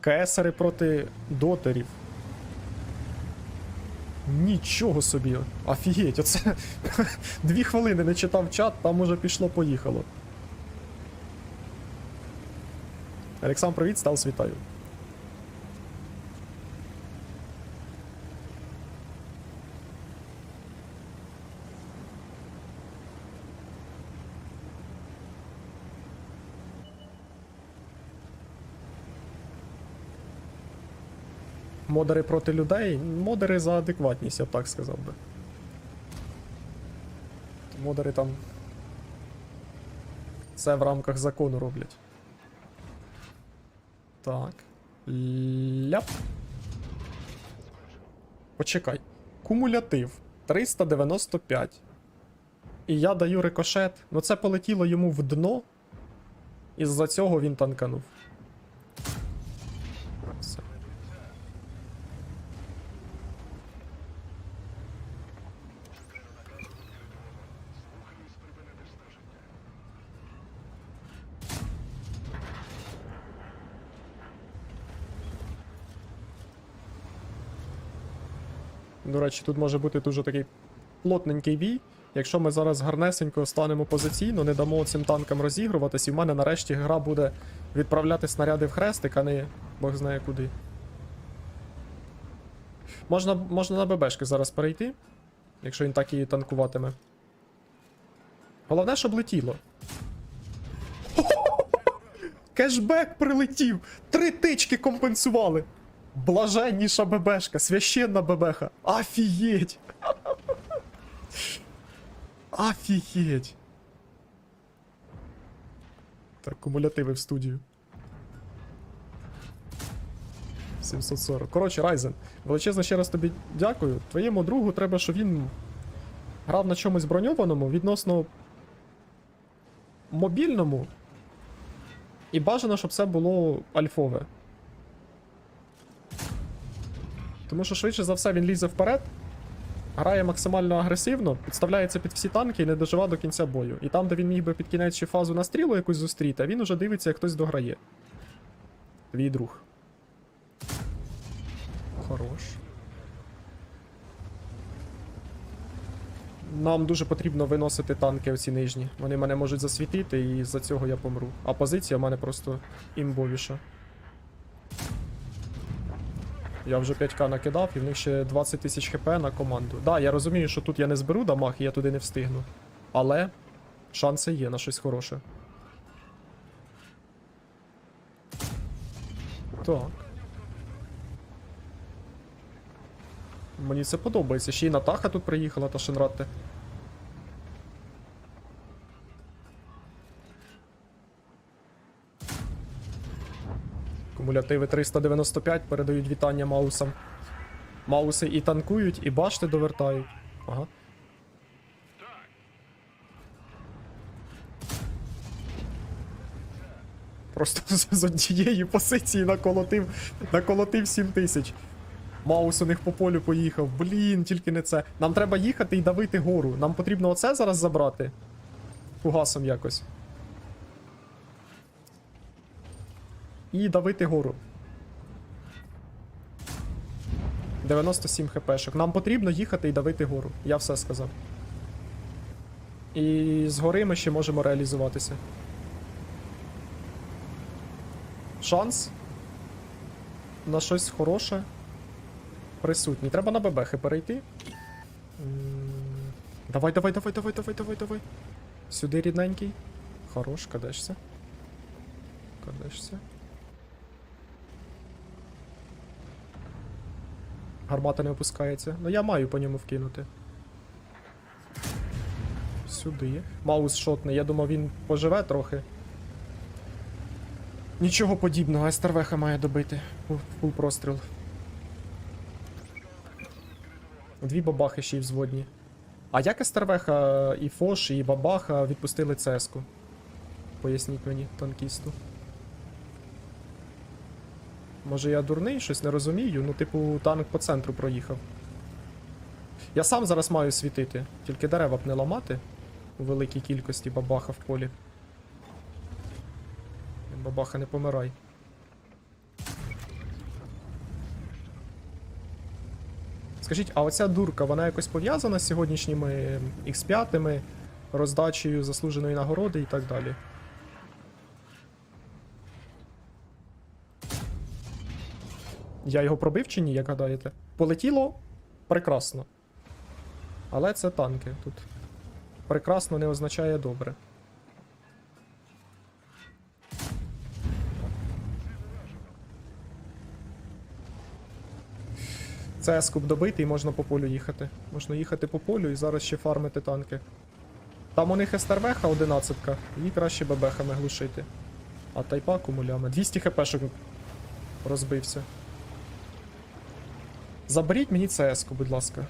Кесари проти дотерів. Нічого собі. Офігеть, оце дві хвилини не читав чат, там уже пішло-поїхало. Олександр, привіт, став вітаю. Модери проти людей. Модери за адекватність, я б так сказав би. Модери там. Це в рамках закону роблять. Так. Ляп. Почекай. Кумулятив 395. І я даю рикошет. Ну це полетіло йому в дно. Із-за цього він танканув. До речі, тут може бути дуже такий плотненький бій. Якщо ми зараз гарнесенько станемо позиційно, не дамо цим танкам розігруватись, і в мене нарешті гра буде відправляти снаряди в хрестик, а не Бог знає куди. Можна, можна на ББшки зараз перейти, якщо він так і танкуватиме. Головне, щоб летіло. Кешбек прилетів! Три тички компенсували! Блаженніша ББшка, священна ББха. Офігеть! Офігеть! Так, кумулятиви в студію. 740. Коротше, Райзен, величезно ще раз тобі дякую. Твоєму другу треба, щоб він грав на чомусь броньованому відносно мобільному. І бажано, щоб це було альфове. Тому що швидше за все він лізе вперед, грає максимально агресивно, підставляється під всі танки і не дожива до кінця бою. І там, де він міг би під кінець ще фазу на стрілу якусь зустріти, він уже дивиться, як хтось дограє. Твій друг. Хорош. Нам дуже потрібно виносити танки оці нижні. Вони мене можуть засвітити, і з-за цього я помру. А позиція в мене просто імбовіша. Я вже 5к накидав, і в них ще 20 тисяч хп на команду. Да, я розумію, що тут я не зберу дамаг, і я туди не встигну. Але шанси є на щось хороше. Так. Мені це подобається. Ще й Натаха тут приїхала та Шенратте. Кумулятиви 395 передають вітання Маусам. Мауси і танкують, і башти довертають. Ага. Просто з- однієї позиції наколотив, наколотив 7 тисяч. Маус у них по полю поїхав. Блін, тільки не це. Нам треба їхати і давити гору. Нам потрібно оце зараз забрати. Фугасом якось. І давити гору. 97 хпшок. Нам потрібно їхати і давити гору. Я все сказав. І з гори ми ще можемо реалізуватися. Шанс на щось хороше присутній. Треба на бебехи перейти. Давай, давай, давай, давай, давай, давай, давай. Сюди рідненький. Хорош, кадешся. Кадешся. Гармата не опускається. Ну я маю по ньому вкинути. Сюди. Маус шотний. Я думав, він поживе трохи. Нічого подібного, СТРВХ має добити. Фул простріл. Дві бабахи ще й взводні. А як Естервеха і Фош, і Бабаха відпустили цеску? Поясніть мені, танкісту. Може я дурний, щось не розумію, ну, типу, танк по центру проїхав. Я сам зараз маю світити, тільки дерева б не ламати у великій кількості бабаха в полі. Бабаха, не помирай. Скажіть, а оця дурка, вона якось пов'язана з сьогоднішніми X5, роздачею заслуженої нагороди і так далі? Я його пробив чи ні, як гадаєте? Полетіло прекрасно. Але це танки тут. Прекрасно не означає добре. Це скуп добитий, можна по полю їхати. Можна їхати по полю і зараз ще фармити танки. Там у них СТРВХ 11, її краще бебехами глушити. А тайпа кумулями. 200 хпшок розбився. Заберіть мені ЦС-ку, будь ласка.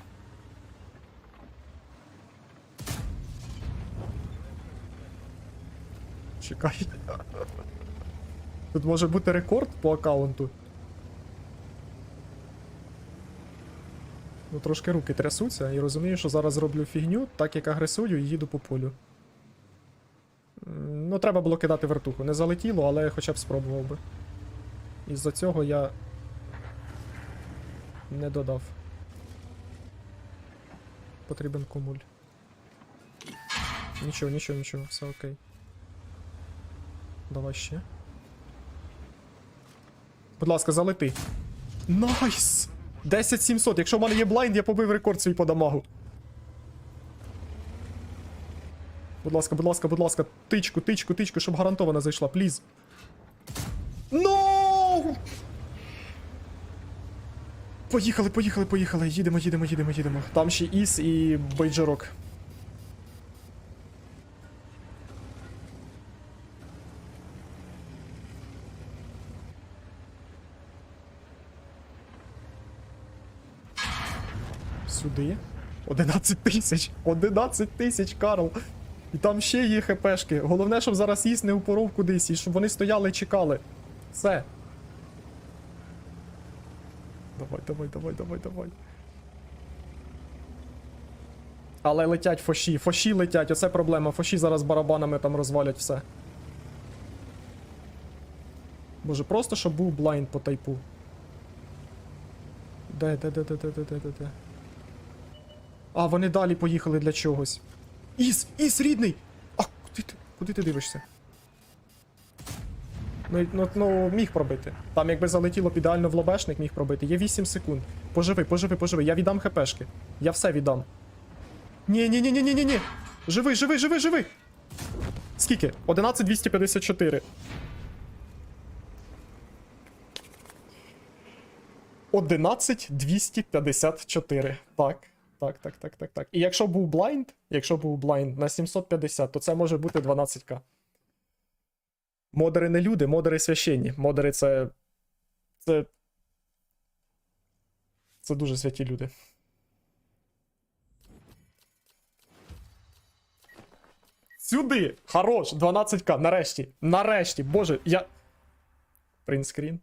Чекай. Тут може бути рекорд по аккаунту. Ну, трошки руки трясуться і розумію, що зараз зроблю фігню, так як агресую і їду по полю. Ну, треба було кидати вертуху. Не залетіло, але хоча б спробував би. Із-за цього я не додав. Потрібен кумуль. Нічого, нічого, нічого, все окей. Давай ще. Будь ласка, залети. Найс! 10700. Якщо в мене є блайнд, я побив рекорд свій по дамагу. Будь ласка, будь ласка, будь ласка, тичку, тичку, тичку, щоб гарантовано зайшла, пліз. Поїхали, поїхали, поїхали. Їдемо, їдемо, їдемо, їдемо. Там ще Іс і Бойджерок. Сюди. 11 тисяч. 11 тисяч, Карл. І там ще є хпшки. Головне, щоб зараз їсть не упоров кудись, і щоб вони стояли і чекали. Все. Давай, давай, давай, давай, давай. Але летять фоші, фоші летять, оце проблема. Фоші зараз барабанами там розвалять все. Може, просто щоб був блайнд по тайпу. Де, де, де, де, де, де, де, де, де. А, вони далі поїхали для чогось. Іс, Іс, рідний! А куди ти? Куди ти дивишся? Ну, ну, ну, міг пробити. Там якби залетіло б ідеально в лобешник, міг пробити. Є 8 секунд. Поживи, поживи, поживи. Я віддам хпшки. Я все віддам. Ні, ні, ні, ні, ні, ні, ні. Живий, живий, живий, живий. Скільки? 11254. 11254. Так. Так, так, так, так, так. І якщо був блайнд, якщо був блайнд на 750, то це може бути 12к. Модери не люди, модери священні. Модери це. Це. Це дуже святі люди. Сюди! Хорош! 12к, нарешті. Нарешті. Боже, я. Принтскрін.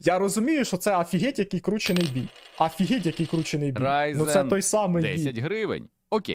Я розумію, що це офігеть, який кручений бій. Офігеть, який кручений бій. ну це той самий бій. 10 гривень. Окей.